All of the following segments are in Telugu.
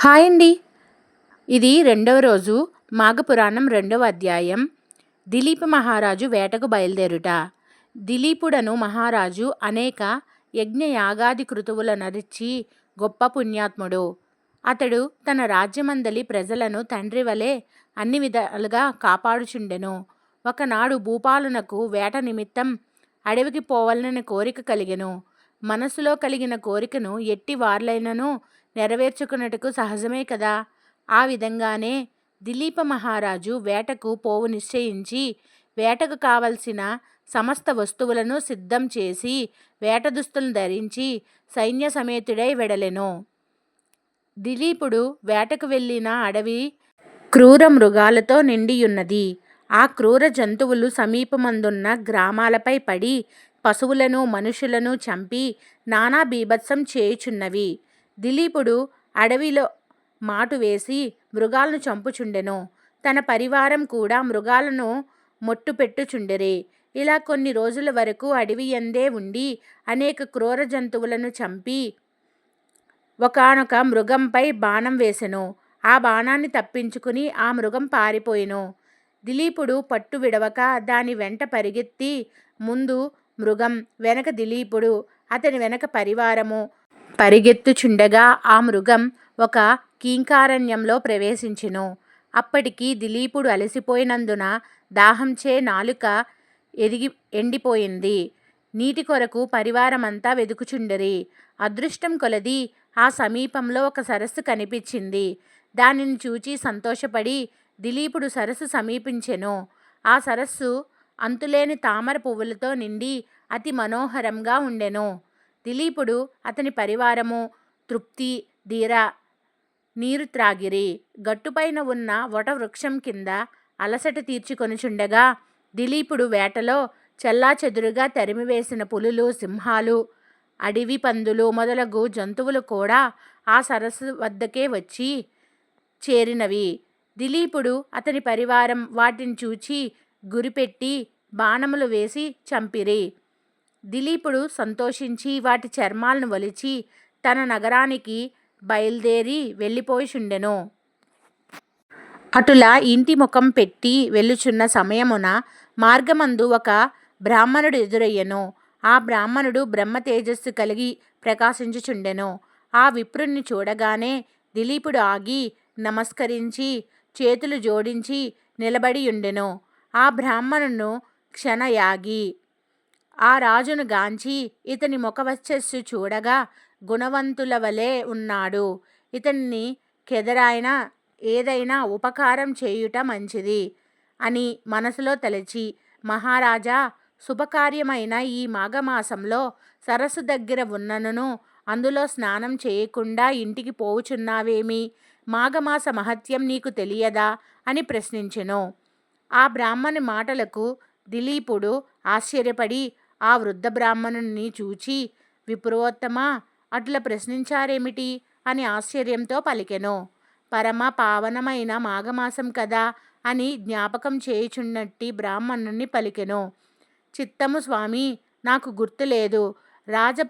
హాయ్ అండి. ఇది రెండవ రోజు మాఘపురాణం రెండవ అధ్యాయం. దిలీప మహారాజు వేటకు బయలుదేరుట. దిలీపుడను మహారాజు అనేక యజ్ఞ యాగాది కృతువుల నరిచి గొప్ప పుణ్యాత్ముడు. అతడు తన రాజ్యమందలి ప్రజలను తండ్రి వలె అన్ని విధాలుగా కాపాడుచుండెను. ఒకనాడు భూపాలునకు వేట నిమిత్తం అడవికి పోవాలనని కోరిక కలిగెను. మనసులో కలిగిన కోరికను ఎట్టి వార్లైనను నెరవేర్చుకున్నట్టుకు సహజమే కదా. ఆ విధంగానే దిలీప మహారాజు వేటకు పోవు నిశ్చయించి వేటకు కావలసిన సమస్త వస్తువులను సిద్ధం చేసి వేట దుస్తులను ధరించి సైన్య సమేతుడై వెడలెను. దిలీపుడు వేటకు వెళ్ళిన అడవి క్రూర మృగాలతో నిండియున్నది. ఆ క్రూర జంతువులు సమీపమందున్న గ్రామాలపై పడి పశువులను మనుషులను చంపి నానా బీభత్సం చేయుచున్నవి. దిలీపుడు అడవిలో మాటు వేసి మృగాలను చంపుచుండెను. తన పరివారం కూడా మృగాలను మొట్టుపెట్టుచుండిరి. ఇలా కొన్ని రోజుల వరకు అడవి ఎందే ఉండి అనేక క్రూర జంతువులను చంపి ఒకానొక మృగంపై బాణం వేసెను. ఆ బాణాన్ని తప్పించుకుని ఆ మృగం పారిపోయెను. దిలీపుడు పట్టు విడవక దాని వెంట పరిగెత్తి ముందు మృగం వెనక దిలీపుడు అతని వెనక పరివారము పరిగెత్తుచుండగా ఆ మృగం ఒక కీంకారణ్యంలో ప్రవేశించెను. అప్పటికి దిలీపుడు అలసిపోయినందున దాహంచే నాలుక ఎదిగి ఎండిపోయింది. నీటి కొరకు పరివారమంతా వెదుకుచుండరి. అదృష్టం కొలది ఆ సమీపంలో ఒక సరస్సు కనిపించింది. దానిని చూచి సంతోషపడి దిలీపుడు సరస్సు సమీపించెను. ఆ సరస్సు అంతులేని తామర పువ్వులతో నిండి అతి మనోహరంగా ఉండెను. దిలీపుడు అతని పరివారము తృప్తి ధీర నీరు త్రాగిరి గట్టుపైన ఉన్న వటవృక్షం కింద అలసట తీర్చుకొనుచుండగా దిలీపుడు వేటలో చెల్లాచెదురుగా తరిమివేసిన పులులు సింహాలు అడవి పందులు మొదలగు జంతువులు కూడా ఆ సరస్సు వద్దకే వచ్చి చేరినవి. దిలీపుడు అతని పరివారం వాటిని చూచి గురిపెట్టి బాణములు వేసి చంపిరి. దిలీపుడు సంతోషించి వాటి చర్మాలను వలిచి తన నగరానికి బయలుదేరి వెళ్ళిపోయిచుండెను. అటులా ఇంటి ముఖం పెట్టి వెళ్ళుచున్న సమయమున మార్గమందు ఒక బ్రాహ్మణుడు ఎదురయ్యెను. ఆ బ్రాహ్మణుడు బ్రహ్మ తేజస్సు కలిగి ప్రకాశించుచుండెను. ఆ విప్రుణ్ణి చూడగానే దిలీపుడు ఆగి నమస్కరించి చేతులు జోడించి నిలబడియుండెను. ఆ బ్రాహ్మణును క్షణయాగి ఆ రాజును గాంచి ఇతని ముఖవర్చస్సు చూడగా గుణవంతుల వలె ఉన్నాడు. ఇతన్ని కెదరాయన ఏదైనా ఉపకారం చేయుట మంచిది అని మనసులో తలచి మహారాజా శుభకార్యమైన ఈ మాఘమాసంలో సరస్సు దగ్గర ఉన్ననను అందులో స్నానం చేయకుండా ఇంటికి పోవుచున్నావేమి? మాఘమాస మహత్యం నీకు తెలియదా? అని ప్రశ్నించెను. ఆ బ్రాహ్మణి మాటలకు దిలీపుడు ఆశ్చర్యపడి ఆ వృద్ధ బ్రాహ్మణుని చూచి విప్రోత్తమా అట్లా ప్రశ్నించారేమిటి? అని ఆశ్చర్యంతో పలికెను. పరమ పావనమైన మాఘమాసం కదా అని జ్ఞాపకం చేయుచున్నట్టి బ్రాహ్మణుని పలికెను. చిత్తము స్వామి నాకు గుర్తులేదు రాజ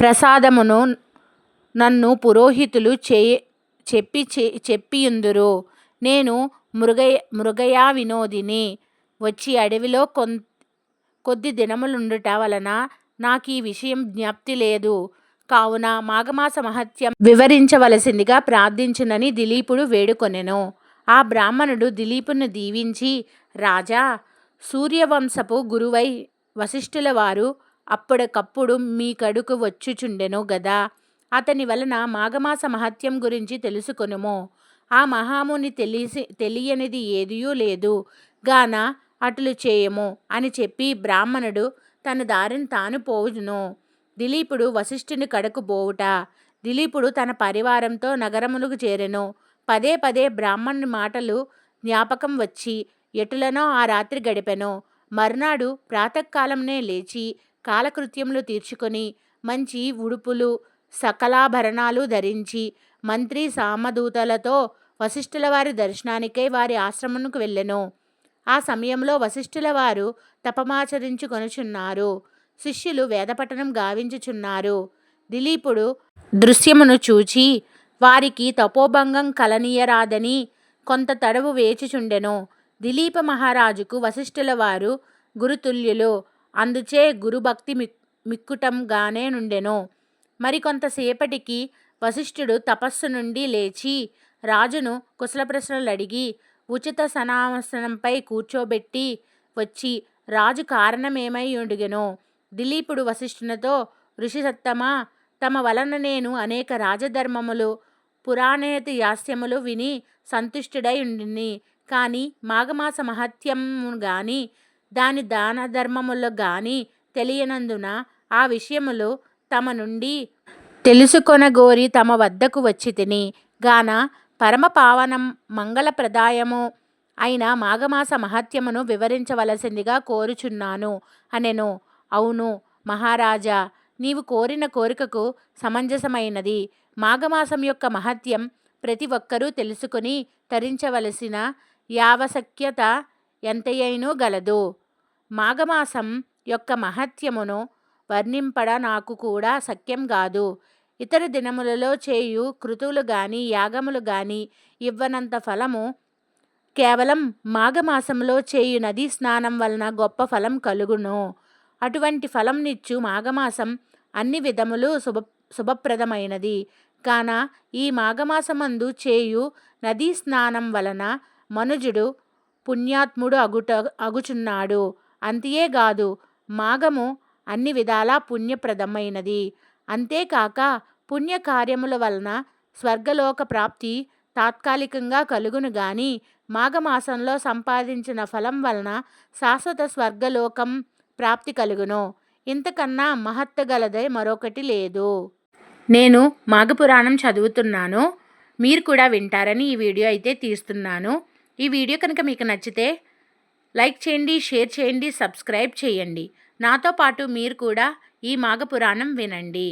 ప్రసాదమును నన్ను పురోహితులు చే చెప్పి చెప్పియుందురు. నేను మృగయ మృగయా వినోదిని వచ్చి అడవిలో కొంత కొద్ది దినములుండుట వలన నాకు ఈ విషయం జ్ఞప్తి లేదు. కావున మాఘమాస మహత్యం వివరించవలసిందిగా ప్రార్థించునని దిలీపుడు వేడుకొనెను. ఆ బ్రాహ్మణుడు దిలీపును దీవించి రాజా సూర్యవంశపు గురువై వశిష్ఠుల వారు అప్పటికప్పుడు మీ కడుకు వచ్చుచుండెను గదా? అతని వలన మాఘమాస మహత్యం గురించి తెలుసుకొనుము. ఆ మహాముని తెలిసి తెలియనిది ఏదియూ లేదు. గాన అటులు చేయము అని చెప్పి బ్రాహ్మణుడు తన దారిని తాను పోవును దిలీపుడు వశిష్ఠుని కడకు పోవుట దిలీపుడు తన పరివారంతో నగరములకు చేరెను. పదే పదే బ్రాహ్మణుని మాటలు జ్ఞాపకం వచ్చి ఎటులనో ఆ రాత్రి గడిపెను. మర్నాడు ప్రాతకాలంనే లేచి కాలకృత్యములు తీర్చుకొని మంచి ఉడుపులు సకలాభరణాలు ధరించి మంత్రి సామదూతలతో వశిష్ఠుల వారి దర్శనానికై వారి ఆశ్రమంకు వెళ్ళెను. ఆ సమయంలో వశిష్ఠుల వారు తపమాచరించుకొనుచున్నారు. శిష్యులు వేదపఠనం గావించుచున్నారు. దిలీపుడు దృశ్యమును చూచి వారికి తపోభంగం కలనీయరాదని కొంత తడవు వేచిచుండెను. దిలీప మహారాజుకు వశిష్ఠుల వారు గురుతుల్యులు. అందుచే గురుభక్తి మిక్ మిక్కుటంగానే నుండెను. మరికొంతసేపటికి వశిష్ఠుడు తపస్సు నుండి లేచి రాజును కుశల ప్రశ్నలు అడిగి ఉచిత సనాసనంపై కూర్చోబెట్టి వచ్చి రాజు కారణమేమై అడిగెను దిలీపుడు వశిష్ఠునితో ఋషిసత్తమా తమ వలన నేను అనేక రాజధర్మములు పురాణేతి యాస్యములు విని సంతుష్టుడై ఉండిని. కానీ మాఘమాస మహత్యము గాని దాని దాన ధర్మములు గాని తెలియనందున ఆ విషయములు తమ నుండి తెలుసుకొనగోరి తమ వద్దకు వచ్చి తిని గాన పరమ పావనం మంగళప్రదాయము అయిన మాఘమాస మహత్యమును వివరించవలసిందిగా కోరుచున్నాను అనెను. అవును మహారాజా నీవు కోరిన కోరికకు సమంజసమైనది. మాఘమాసం యొక్క మహత్యం ప్రతి ఒక్కరూ తెలుసుకుని తరించవలసిన యావశక్యత ఎంతయైనూ గలదు. మాఘమాసం యొక్క మహత్యమును వర్ణింపడ నాకు కూడా సఖ్యం కాదు ఇతర దినములలో చేయు కృతువులు గాని యాగములు గాని ఇవ్వనంత ఫలము కేవలం మాఘమాసంలో చేయు నదీ స్నానం వలన గొప్ప ఫలం కలుగును. అటువంటి ఫలం నిచ్చు మాఘమాసం అన్ని విధములు శుభ శుభప్రదమైనది. కాన ఈ మాఘమాసమందు చేయు నదీ స్నానం వలన మనుజుడు పుణ్యాత్ముడు అగుట అగుచున్నాడు. అంతేగాదు మాఘము అన్ని విధాలా పుణ్యప్రదమైనది. అంతేకాక పుణ్యకార్యముల వలన స్వర్గలోక ప్రాప్తి తాత్కాలికంగా కలుగును గాని మాఘమాసంలో సంపాదించిన ఫలం వలన శాశ్వత స్వర్గలోకం ప్రాప్తి కలుగును. ఇంతకన్నా మహత్త గలదే మరొకటి లేదు. నేను మాఘపురాణం చదువుతున్నాను. మీరు కూడా వింటారని ఈ వీడియో అయితే తీస్తున్నాను. ఈ వీడియో కనుక మీకు నచ్చితే లైక్ చేయండి షేర్ చేయండి సబ్స్క్రైబ్ చేయండి. నాతో పాటు మీరు కూడా ఈ మాఘపురాణం వినండి.